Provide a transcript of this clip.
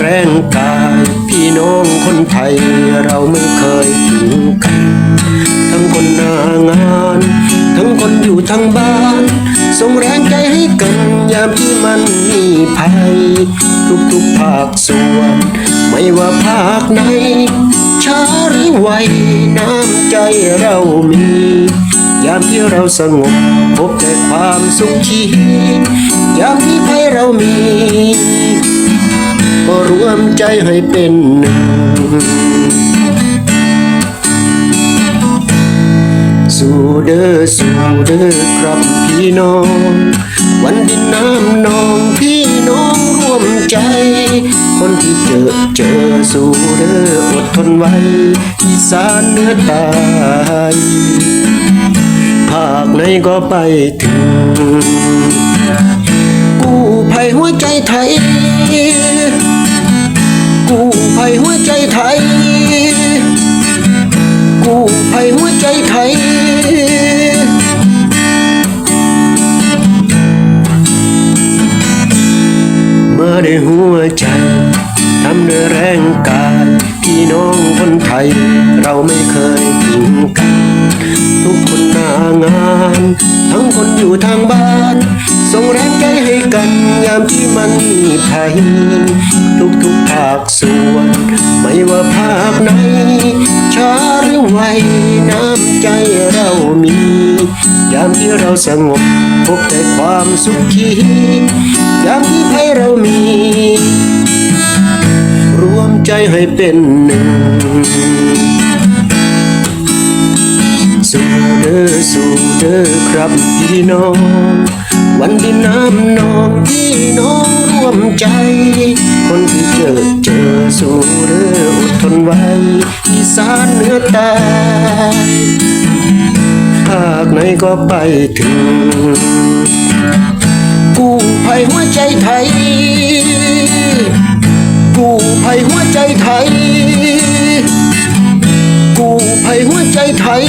แรงกาย พี่น้องคนไทยเราไม่เคยทิ้งกัน ทั้งคนหน้างาน ทั้งคนอยู่ทั้งบ้านส่งแรงใจให้กันยามที่มันมีภัย ทุกทุกภาคส่วน ไม่ว่าภาคไหนช้าหรือไวน้ำใจเรามี ยามที่เราสงบพบแต่ความสุขที่ยามที่ภัยเรามี ใจให้เป็นหนึ่ง สู่เด้อสู่เด้อครับพี่น้อง วันดินน้ำนองพี่น้องร่วมใจ คนที่เจอเจอสู่เด้ออดทนไว้อีสานเหนือใตายภาคไหนก็ไปถึงกู้ภัยหัวใจไทย ภัยหัวใจไทย กู้ภัยหัวใจไทย เมื่อได้หัวใจทำด้วยแรงกายพี่น้องคนไทย เราไม่เคยทิ้งกัน ทุกคนหน้างาน ทั้งคนอยู่ทางบ้าน ส่งแรงใจให้กันยามที่มันมีภัยทุกทุกๆ ไวน้ำใจเรามี ยามที่เราสงบพบแต่ความสุขียามที่ภัยเรามี รวมใจให้เป็นหนึ่งสู่เด้อสู่เด้อครับพี่น้อง วันดินน้ำนองพี่น้องร่วมใจ คนที่เจอเจอสู้ อดทนไว้อีสานเหนือใตายภาคไหนก็ไปถึงกู้ภัยหัวใจไทยกู้ภัยหัวใจไทยกู้ภัยหัวใจไทย